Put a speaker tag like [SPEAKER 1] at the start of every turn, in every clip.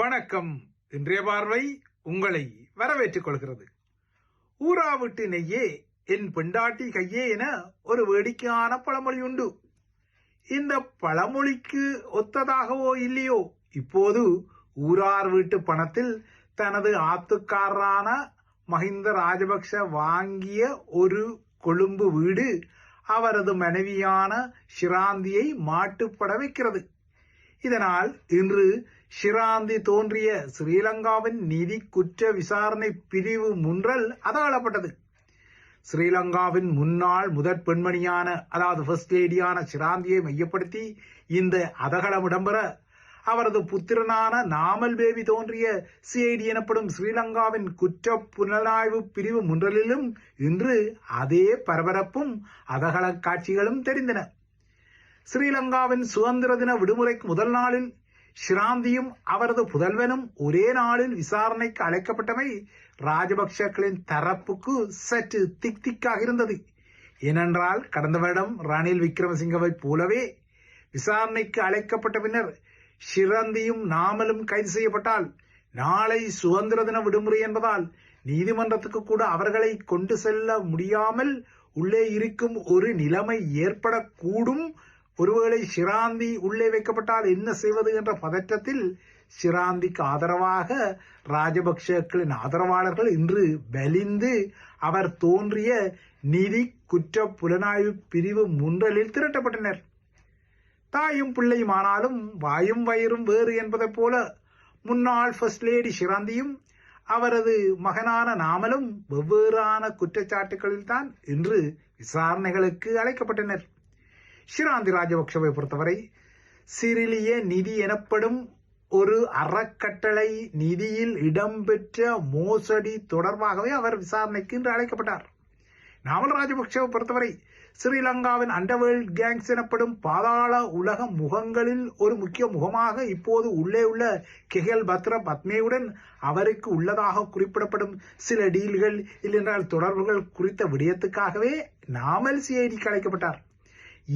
[SPEAKER 1] வணக்கம். இன்றைய பார்வை உங்களை வரவேற்றுக் கொள்கிறது. ஊராவிட்டு நெய்யே என் பெண்டாட்டி கையே என ஒரு வேடிக்கையான பழமொழி உண்டு. இந்த பழமொழிக்கு ஒத்ததாகவோ இல்லையோ? இப்போது ஊரார் வீட்டு பணத்தில் தனது ஆத்துக்காரரான மஹிந்த ராஜபக்ஷ வாங்கிய ஒரு கொழும்பு வீடு அவரது மனைவியான ஷிராந்தியை மாட்டுப்பட வைக்கிறது. இதனால் இன்று ஷிராந்தி தோன்றிய ஸ்ரீலங்காவின் நிதி குற்ற விசாரணை பிரிவு முன்றல் அதாளப்பட்டது. ஸ்ரீலங்காவின் முன்னாள் முதற் பெண்மணியான அதாவது ஃபர்ஸ்ட் லேடியான ஷிராந்தியை மையப்படுத்தி இந்த அதகலம் இடம்பெற அவரது புத்திரனான நாமல் பேபி தோன்றிய சிஐடி எனப்படும் ஸ்ரீலங்காவின் குற்ற புலனாய்வு பிரிவு முன்றலிலும் இன்று அதே பரபரப்பும் அதகல காட்சிகளும் தெரிந்தன. ஸ்ரீலங்காவின் சுதந்திர தின விடுமுறைக்கு முதல் நாளில் ஷிராந்தியும் அவரது புதல்வனும் ஒரே நாளில் விசாரணைக்கு அழைக்கப்பட்டவை ராஜபக்சக்களின் தரப்புக்கு சற்று திக் திக்காக இருந்தது. ஏனென்றால் கடந்த வருடம் ரணில் விக்ரமசிங்கவை போலவே விசாரணைக்கு அழைக்கப்பட்ட பின்னர் ஷிரந்தியும் நாமலும் கைது செய்யப்பட்டால் நாளை சுதந்திர தின விடுமுறை என்பதால் நீதிமன்றத்துக்கு கூட அவர்களை கொண்டு செல்ல முடியாமல் உள்ளே இருக்கும் ஒரு நிலைமை ஏற்படக்கூடும் ஒருவேளை சிராந்தி உள்ளே வைக்கப்பட்டால் என்ன செய்வது என்ற பதற்றத்தில் ஷிராந்திக்கு ஆதரவாக ராஜபக்சேக்களின் ஆதரவாளர்கள் இன்று வலிந்து அவர் தோன்றிய நிதி குற்ற புலனாய்வு பிரிவு முன்றலில் திரட்டப்பட்டனர். தாயும் பிள்ளையும் ஆனாலும் வாயும் வயிறும் வேறு என்பதைப் போல முன்னாள் ஃபர்ஸ்ட் லேடி ஷிராந்தியும் அவரது மகனான நாமலும் வெவ்வேறான குற்றச்சாட்டுகளில் தான் இன்று விசாரணைகளுக்கு அழைக்கப்பட்டனர். ஷிராந்தி ராஜபக்ஷவை பொறுத்தவரை சிறிலிய நிதி எனப்படும் ஒரு அறக்கட்டளை நிதியில் இடம்பெற்ற மோசடி தொடர்பாகவே அவர் விசாரணைக்கு இன்று அழைக்கப்பட்டார். நாமல் ராஜபக்சவை பொறுத்தவரை ஸ்ரீலங்காவின் அண்டர்வேல்ட் கேங்ஸ் எனப்படும் பாதாள உலக முகங்களில் ஒரு முக்கிய முகமாக இப்போது உள்ளே உள்ள கெஹல் பத்ர பத்மேவுடன் அவருக்கு உள்ளதாக குறிப்பிடப்படும் சில டீல்கள் இல்லென்றால் தொடர்புகள் குறித்த விடயத்துக்காகவே நாமல் சிஐடிக்கு அழைக்கப்பட்டார்.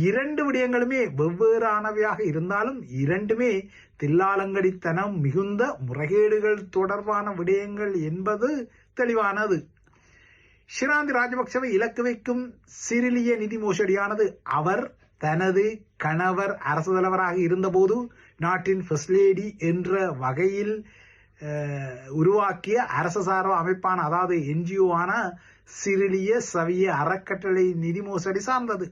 [SPEAKER 1] இரண்டு விடயங்களுமே வெவ்வேறானவையாக இருந்தாலும் இரண்டுமே தில்லாலங்கடித்தனம் மிகுந்த முறைகேடுகள் தொடர்பான விடயங்கள் என்பது தெளிவானது. ஷிராந்தி ராஜபக்சவை இலக்கு வைக்கும் சிறிலிய நிதி மோசடியானது அவர் தனது கணவர் அரசு தலைவராக இருந்தபோது நாட்டின் ஃபர்ஸ்ட் லேடி என்ற வகையில் உருவாக்கிய அரசு சார்பு அமைப்பான அதாவது என்ஜிஓவான சிறிலிய சவிய அறக்கட்டளை நிதி மோசடி சார்ந்தது.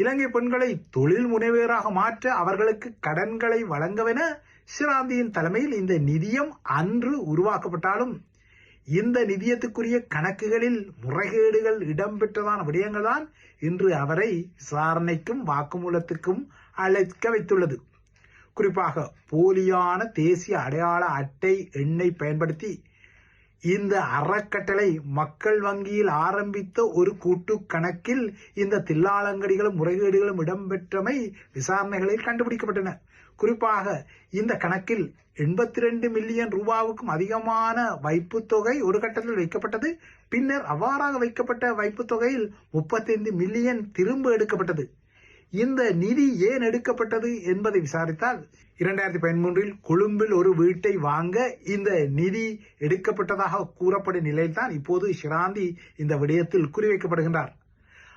[SPEAKER 1] இலங்கை பெண்களை தொழில் முனைவேராக மாற்ற அவர்களுக்கு கடன்களை வழங்கவென சிராந்தியின் தலைமையில் இந்த நிதியம் அன்று உருவாக்கப்பட்டாலும் இந்த நிதியத்துக்குரிய கணக்குகளில் முறைகேடுகள் இடம்பெற்றதான விடயங்கள் தான் இன்று அவரை விசாரணைக்கும் வாக்குமூலத்துக்கும் அழைக்க வைத்துள்ளது. குறிப்பாக போலியான தேசிய அடையாள அட்டை எண்ணை பயன்படுத்தி இந்த அறக்கட்டளை மக்கள் வங்கியில் ஆரம்பித்த ஒரு கூட்டு கணக்கில் இந்த தில்லாலங்கடிகளும் முறைகேடுகளும் இடம்பெற்றமை விசாரணைகளில் கண்டுபிடிக்கப்பட்டன. குறிப்பாக இந்த கணக்கில் எண்பத்தி ரெண்டு மில்லியன் ரூபாவுக்கும் அதிகமான வைப்பு தொகை ஒரு கட்டத்தில் வைக்கப்பட்டது. பின்னர் அவ்வாறாக வைக்கப்பட்ட வைப்பு தொகையில் முப்பத்தைந்து மில்லியன் திரும்ப எடுக்கப்பட்டது. இந்த நிதி ஏன் எடுக்கப்பட்டது என்பதை விசாரித்தால் இரண்டாயிரத்தி பதிமூன்றில் கொழும்பில் ஒரு வீட்டை வாங்க இந்த நிதி எடுக்கப்பட்டதாக கூறப்படும் நிலையில்தான் இப்போது ஷிராந்தி இந்த விடயத்தில் குறிவைக்கப்படுகின்றார்.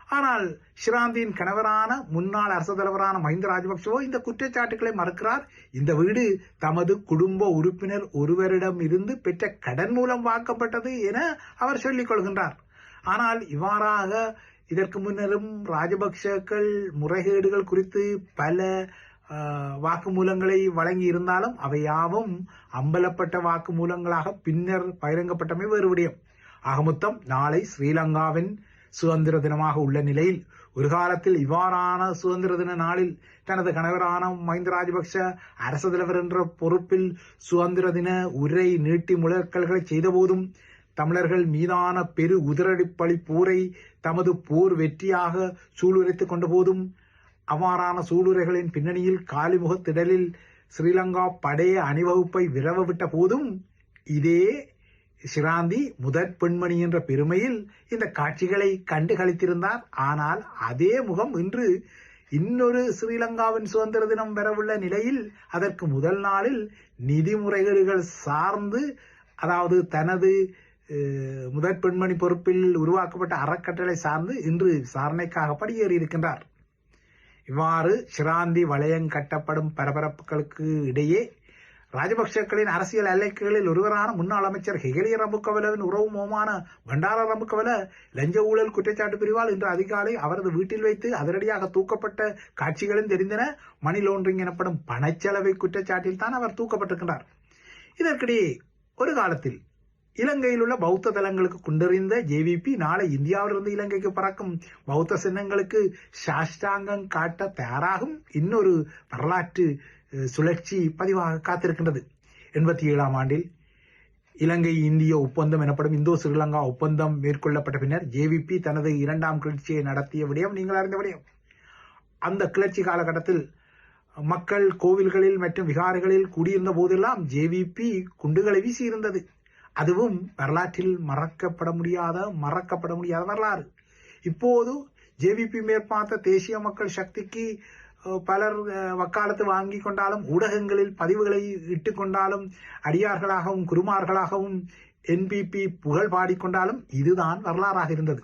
[SPEAKER 1] ஆனால் ஷிராந்தியின் கணவரான முன்னாள் அரசு தலைவரான மஹிந்த ராஜபக்சவோ இந்த குற்றச்சாட்டுகளை மறுக்கிறார். இந்த வீடு தமது குடும்ப உறுப்பினர் ஒருவரிடம் இருந்து பெற்ற கடன் மூலம் வாக்கப்பட்டது என அவர் சொல்லிக் கொள்கின்றார். ஆனால் இவ்வாறாக இதற்கு முன்னரும் ராஜபக்சக்கள் முறைகேடுகள் குறித்து பல வாக்குமூலங்களை வழங்கி இருந்தாலும் அவை யாவும் அம்பலப்பட்ட வாக்குமூலங்களாக பின்னர் பகிரங்கப்பட்டமை வேறு விடயம். ஆகமொத்தம் நாளை ஸ்ரீலங்காவின் சுதந்திர தினமாக உள்ள நிலையில் ஒரு காலத்தில் இவ்வாறான சுதந்திர தின நாளில் தனது கணவரான மஹிந்த ராஜபக்ஷ அரசு தலைவர் என்ற பொறுப்பில் சுதந்திர தின உரை நீட்டி முழக்கல்களை செய்தபோதும் தமிழர்கள் மீதான பெரு உதிரடிப்பளி போரை தமது போர் வெற்றியாக சூளுரைத்துக் கொண்டபோதும் அவ்வாறான சூளுரைகளின் பின்னணியில் காலிமுக திடலில் ஸ்ரீலங்கா படைய அணிவகுப்பை விரவ விட்ட போதும் இதே ஷிராந்தி முதற் பெண்மணி என்ற பெருமையில் இந்த காட்சிகளை கண்டு கழித்திருந்தார் ஆனால் அதே முகம் இன்று இன்னொரு ஸ்ரீலங்காவின் சுதந்திர தினம் பெறவுள்ள நிலையில் அதற்கு முதல் நாளில் நிதி முறைகேடுகள் சார்ந்து அதாவது தனது முதற் பெண்மணி பொறுப்பில் உருவாக்கப்பட்ட அறக்கட்டளை சார்ந்து இன்று விசாரணைக்காக படியேறி இருக்கின்றார் இவ்வாறு சிராந்தி வளையம் கட்டப்படும் பரபரப்புகளுக்கு இடையே ராஜபக்சேக்களின் அரசியல் எல்லைகளில் ஒருவரான முன்னாள் அமைச்சர் ஹெகலிய ரம்புக்கவலவின் மோமான பண்டார ரம்புக்கவல லஞ்ச ஊழல் குற்றச்சாட்டு பிரிவால் இன்று அதிகாலை அவரது வீட்டில் வைத்து அதிரடியாக தூக்கப்பட்ட காட்சிகளும் தெரிந்தன. மணி லோண்டரிங் எனப்படும் பணச்செலவை குற்றச்சாட்டில் தான் அவர் தூக்கப்பட்டிருக்கிறார் இதற்கிடையே ஒரு காலத்தில் இலங்கையில் உள்ள பௌத்த தலங்களுக்கு குண்டறிந்த ஜேவிபி நாளை இந்தியாவிலிருந்து இலங்கைக்கு பறக்கும் பௌத்த சின்னங்களுக்கு சாஷ்டாங்கம் காட்ட தயாராகும். இன்னொரு வரலாற்று சுழற்சி பதிவாக காத்திருக்கின்றது. எண்பத்தி ஏழாம் ஆண்டில் இலங்கை இந்திய ஒப்பந்தம் எனப்படும் இந்தோ ஸ்ரீலங்கா ஒப்பந்தம் மேற்கொள்ளப்பட்ட பின்னர் ஜேவிபி தனது இரண்டாம் கிளர்ச்சியை நடத்திய விடயம் நீங்கள் அறிந்த விடயம். அந்த கிளர்ச்சி காலகட்டத்தில் மக்கள் கோவில்களில் மற்றும் விகாரைகளில் கூடியிருந்த போதெல்லாம் ஜேவிபி குண்டுகளை வீசியிருந்தது. அதுவும் வரலாற்றில் மறக்கப்பட முடியாத மறக்கப்பட முடியாத வரலாறு. இப்போது ஜேவிபி மேற்பார்த்த தேசிய மக்கள் சக்திக்கு பலர் வக்காலத்து வாங்கி கொண்டாலும் ஊடகங்களில் பதிவுகளை இட்டுக்கொண்டாலும் அடியார்களாகவும் குருமார்களாகவும் என்பிபி புகழ் பாடிக்கொண்டாலும் இதுதான் வரலாறாக இருந்தது.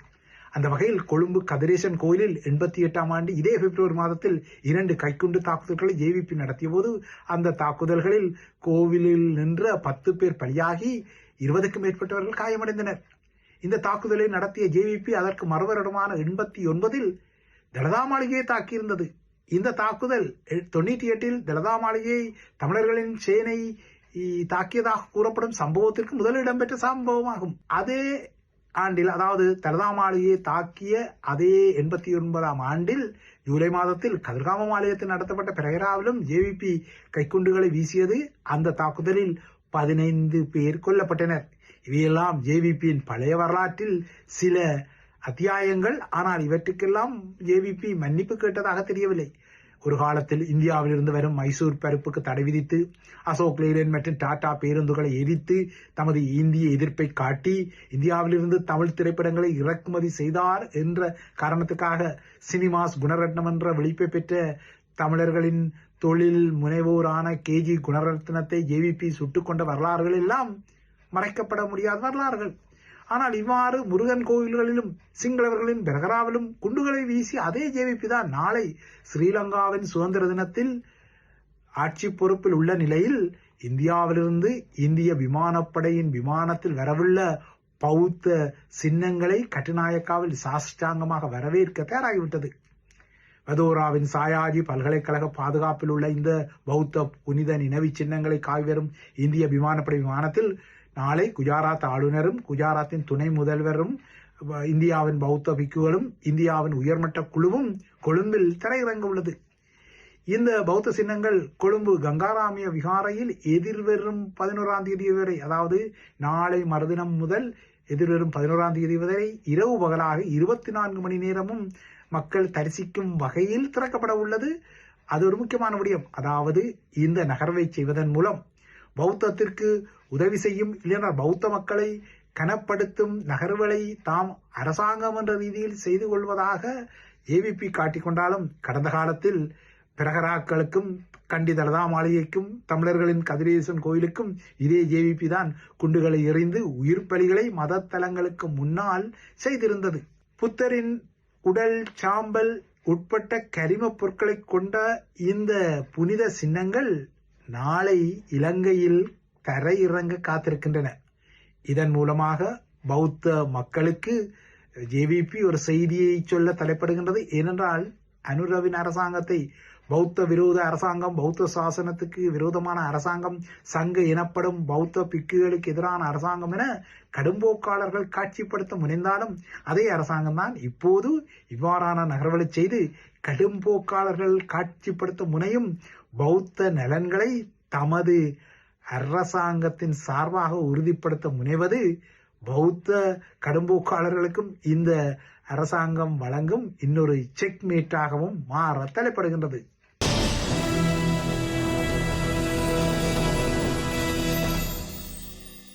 [SPEAKER 1] அந்த வகையில் கொழும்பு கதிரேசன் கோயிலில் எண்பத்தி எட்டாம் ஆண்டு இதே பிப்ரவரி மாதத்தில் இரண்டு கைக்குண்டு தாக்குதல்களை ஜேவிபி நடத்திய போது அந்த தாக்குதல்களில் கோவிலில் நின்ற பத்து பேர் பலியாகி இருபதுக்கும் மேற்பட்டவர்கள் காயமடைந்தனர். இந்த தாக்குதலை நடத்திய ஜேவிபி அதற்கு மறுவரிடமான எண்பத்தி ஒன்பதில் தலதா மாளிகையை தாக்கியிருந்தது. இந்த தாக்குதல் தொண்ணூற்றி எட்டில் தலதா மாளிகையை தமிழர்களின் சேனை தாக்கியதாக கூறப்படும் சம்பவத்திற்கு முதல் இடம்பெற்ற சம்பவமாகும். அதே ஆண்டில் அதாவது தலதா மாளிகையை தாக்கிய அதே எண்பத்தி ஒன்பதாம் ஆண்டில் ஜூலை மாதத்தில் கதிர்காம ஆலயத்தில் நடத்தப்பட்ட பிரகராவிலும் ஜேவிபி கைக்குண்டுகளை வீசியது. அந்த தாக்குதலில் பதினைந்து பேர் கொல்லப்பட்டனர். இவையெல்லாம் ஜேவிபியின் பழைய வரலாற்றில் சில அத்தியாயங்கள். ஆனால் இவற்றுக்கெல்லாம் ஜேவிபி மன்னிப்பு கேட்டதாக தெரியவில்லை. ஒரு காலத்தில் இந்தியாவில் இருந்து வரும் மைசூர் பருப்புக்கு தடை விதித்து அசோக் லேலன் மற்றும் டாடா பேருந்துகளை எரித்து தமது இந்திய எதிர்ப்பை காட்டி இந்தியாவிலிருந்து தமிழ் திரைப்படங்களை இறக்குமதி செய்தார் என்ற காரணத்துக்காக சினிமாஸ் குணரட்னம் என்ற விழிப்பை பெற்ற தமிழர்களின் தொழில் முனைவோரான கேஜி குணரத்னத்தை ஜேவிபி சுட்டுக் கொண்ட வரலாறுகள் எல்லாம் மறைக்கப்பட முடியாத வரலாறுகள். ஆனால் இவ்வாறு முருகன் கோவில்களிலும் சிங்களவர்களின் பெரகராவிலும் குண்டுகளை வீசி அதே ஜேவிபி தான் நாளை ஸ்ரீலங்காவின் சுதந்திர தினத்தில் ஆட்சி பொறுப்பில் உள்ள நிலையில் இந்தியாவிலிருந்து இந்திய விமானப்படையின் விமானத்தில் வரவுள்ள பௌத்த சின்னங்களை கட்டுநாயக்காவில் சாஷ்டாங்கமாக வரவேற்க தயாராகிவிட்டது. வதோராவின் சாயாஜி பல்கலைக்கழக பாதுகாப்பில் உள்ள இந்த பௌத்த புனித நினைவு சின்னங்களை காய்வரும் இந்திய விமானப்படை விமானத்தில் நாளை குஜராத் ஆளுநரும் குஜராத்தின் துணை முதல்வரும் வ- இந்தியாவின் பௌத்த பிக்குகளும் இந்தியாவின் உயர்மட்ட குழுவும் கொழும்பில் திரையிறங்க உள்ளது இந்த பௌத்த சின்னங்கள் கொழும்பு கங்காராமிய விகாரையில் எதிர்வரும் பதினோராம் தேதி வரை அதாவது நாளை மறுதினம் முதல் எதிர்வரும் பதினோராம் தேதி வரை இரவு பகலாக இருபத்தி நான்கு மணி நேரமும் மக்கள் தரிசிக்கும் வகையில் திறக்கப்பட உள்ளது. அது ஒரு முக்கியமான விடயம். அதாவது இந்த நகர்வை செய்வதன் மூலம் பௌத்தத்திற்கு உதவி செய்யும் இல்லைனா பௌத்த மக்களை கனப்படுத்தும் நகர்வுகளை தாம் அரசாங்கம் என்ற ரீதியில் செய்து கொள்வதாக ஏவிபி காட்டிக்கொண்டாலும் கடந்த காலத்தில் பிரகராக்களுக்கும் கண்டி தலதா மாளிகைக்கும் தமிழர்களின் கதிரேசன் கோயிலுக்கும் இதே ஜேவிபி தான் குண்டுகளை எறிந்து உயிர் பலிகளை மதத்தலங்களுக்கு முன்னால் செய்திருந்தது. புத்தரின் உடல் சாம்பல் உட்பட்ட கரிம பொருட்களை கொண்ட இந்த புனித சின்னங்கள் நாளை இலங்கையில் தரையிறங்க காத்திருக்கின்றன. இதன் மூலமாக பௌத்த மக்களுக்கு ஜேவிபி ஒரு செய்தியை சொல்ல தலைப்படுகின்றது. ஏனென்றால் அனுரவின் அரசாங்கத்தை பௌத்த விரோத அரசாங்கம் பௌத்த சாசனத்துக்கு விரோதமான அரசாங்கம் சங்க எனப்படும் பௌத்த பிக்குகளுக்கு எதிரான அரசாங்கம் என கடும்போக்காளர்கள் காட்சிப்படுத்த முனைந்தாலும் அதே அரசாங்கம் தான் இப்போது இவ்வாறான நகர்வலை செய்து கடும்போக்காளர்கள் காட்சிப்படுத்த முனையும் பௌத்த நலன்களை தமது அரசாங்கத்தின் சார்பாக உறுதிப்படுத்த முனைவது பௌத்த கடும்போக்காளர்களுக்கும் இந்த அரசாங்கம் வழங்கும் இன்னொரு செக்மேட்டாகவும் மாற தலைப்படுகின்றது.